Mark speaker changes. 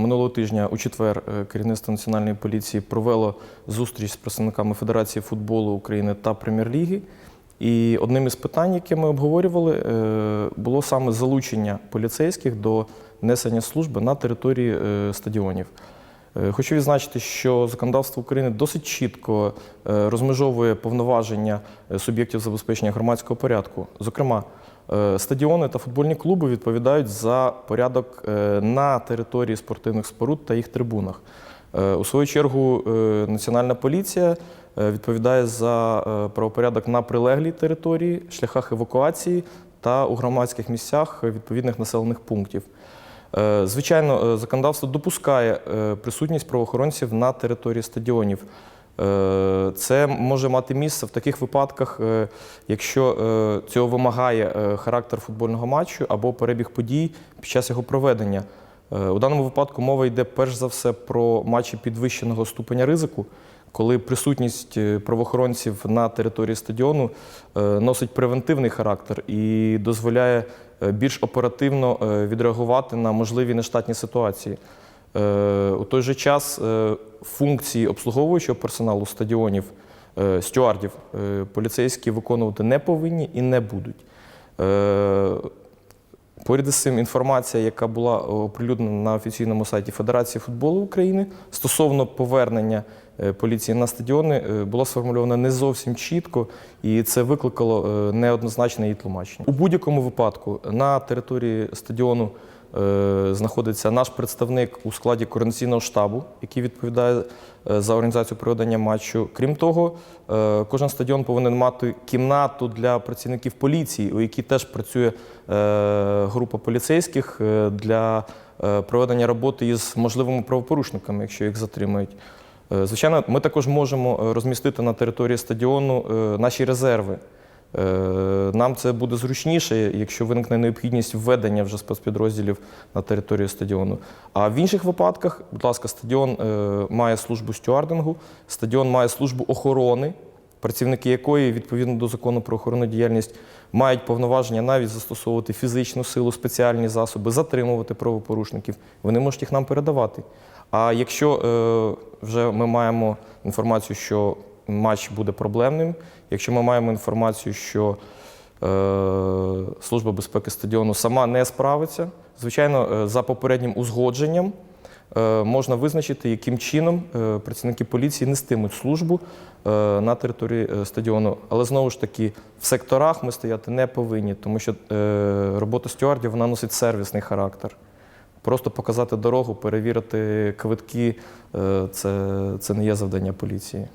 Speaker 1: Минулого тижня у четвер е, керівництво національної поліції провело зустріч з представниками Федерації футболу України та Прем'єр-ліги. І одним із питань, яке ми обговорювали, е, було саме залучення поліцейських до несення служби на території е, стадіонів. Хочу відзначити, що законодавство України досить чітко розмежовує повноваження суб'єктів забезпечення громадського порядку. Зокрема, стадіони та футбольні клуби відповідають за порядок е, на території спортивних споруд та їх трибунах. Е, У свою чергу, е, Національна поліція е, відповідає за е, правопорядок на прилеглій території, шляхах евакуації та у громадських місцях відповідних населених пунктів. Е, Звичайно, е, законодавство допускає е, присутність правоохоронців на території стадіонів. Е, Це може мати місце в таких випадках, е, якщо е, цього вимагає характер футбольного матчу або перебіг подій під час його проведення. У даному випадку мова йде перш за все про матчі підвищеного ступеня ризику, коли присутність правоохоронців на території стадіону носить превентивний характер і дозволяє більш оперативно відреагувати на можливі нештатні ситуації. Е, У той же час е, функції обслуговуючого персоналу стадіонів, е, стюардів, поліцейські виконувати не повинні і не будуть. Поряд із цим інформація, яка була оприлюднена на офіційному сайті Федерації футболу України стосовно повернення поліції на стадіони, була сформульована не зовсім чітко, і це викликало неоднозначне її тлумачення. У будь-якому випадку на території стадіону знаходиться наш представник у складі координаційного штабу, який відповідає е, за організацію проведення матчу. Крім того, е, кожен стадіон повинен мати кімнату для працівників поліції, у якій теж працює е, група поліцейських е, для е, проведення роботи із можливими правопорушниками, якщо їх затримають. Е, Звичайно, ми також можемо е, розмістити на території стадіону е, наші резерви. Нам це буде зручніше, якщо виникне необхідність введення вже спецпідрозділів на територію стадіону. А в інших випадках, будь ласка, стадіон е, має службу стюардингу, стадіон має службу охорони, працівники якої, відповідно до закону про охоронну діяльність, мають повноваження навіть застосовувати фізичну силу, спеціальні засоби, затримувати правопорушників. Вони можуть їх нам передавати. А якщо е, вже ми маємо інформацію, що матч буде проблемним, якщо ми маємо інформацію, що Служба безпеки стадіону сама не справиться, звичайно, е, за попереднім узгодженням е, можна визначити, яким чином е, працівники поліції нестимуть службу е, на території е, стадіону. Але знову ж таки, в секторах ми стояти не повинні, тому що е, робота стюардів вона носить сервісний характер. Просто показати дорогу, перевірити квитки е, це, це не є завдання поліції.